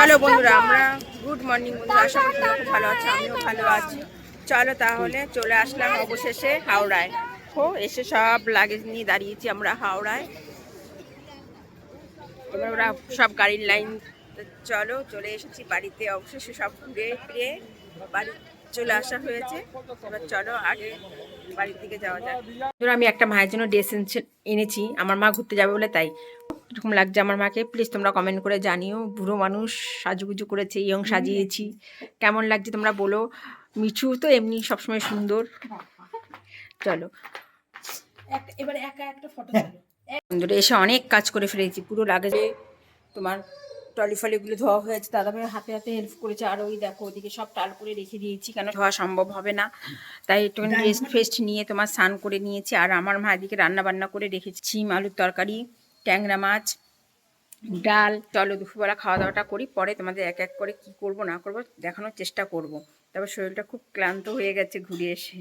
চলো বন্ধুরা, আমরা গুড মর্নিং বন্ধুরা, আশা করি খুব ভালো আছো, আমিও ভালো আছি। চলো তাহলে চলে আসলাম অবশেষে হাওড়ায়। ও এসে সব লাগেজ নিয়ে দাঁড়িয়েছি আমরা হাওড়ায়। এবার ওরা সব গাড়ির লাইন চলো, চলে এসেছি বাড়িতে, অবশেষে সব ঘুরে ফিরে বাড়ি চলে আসা হয়েছে। এবার চলো আগে বাড়ির দিকে যাওয়া যাক। ধরো আমি একটা মায়ের জন্য ড্রেস এনেছি, আমার মা ঘুরতে যাবে বলে তাই। এরকম লাগছে আমার মাকে। প্লিজ তোমরা কমেন্ট করে জানিও। বুড়ো মানুষ সাজুগুজু করেছে ইয়ং সাজিয়েছি। কেমন লাগছে তোমরা বলো। মিছু তো এমনি সবসময় সুন্দর। চলো। এবারে একা একটা ফটো বন্ধুরা এসে অনেক কাজ করে ফেলেছি। পুরো লাগেজে তোমার টলি ফলিগুলো ধোয়া হয়েছে দাদাভাই হাতে হাতে হেল্প করেছে। আর ওই দেখো ওদিকে সব টাল করে রেখে দিয়েছি। কেন ধোয়া সম্ভব হবে না। তাই একটুখানি রেস্ট ফেস্ট নিয়ে তোমার স্নান করে নিয়েছি। আর আমার মা এদিকে রান্না বান্না করে রেখেছি। শিম আলুর তরকারি। ট্যাংরা মাছ, ডাল, চলো দুপুরবেলা খাওয়া দাওয়াটা করি, পরে তোমাদের এক এক করে কি করব না করব দেখানোর চেষ্টা করব। তারপর শরীরটা খুব ক্লান্ত হয়ে গেছে ঘুরে এসে।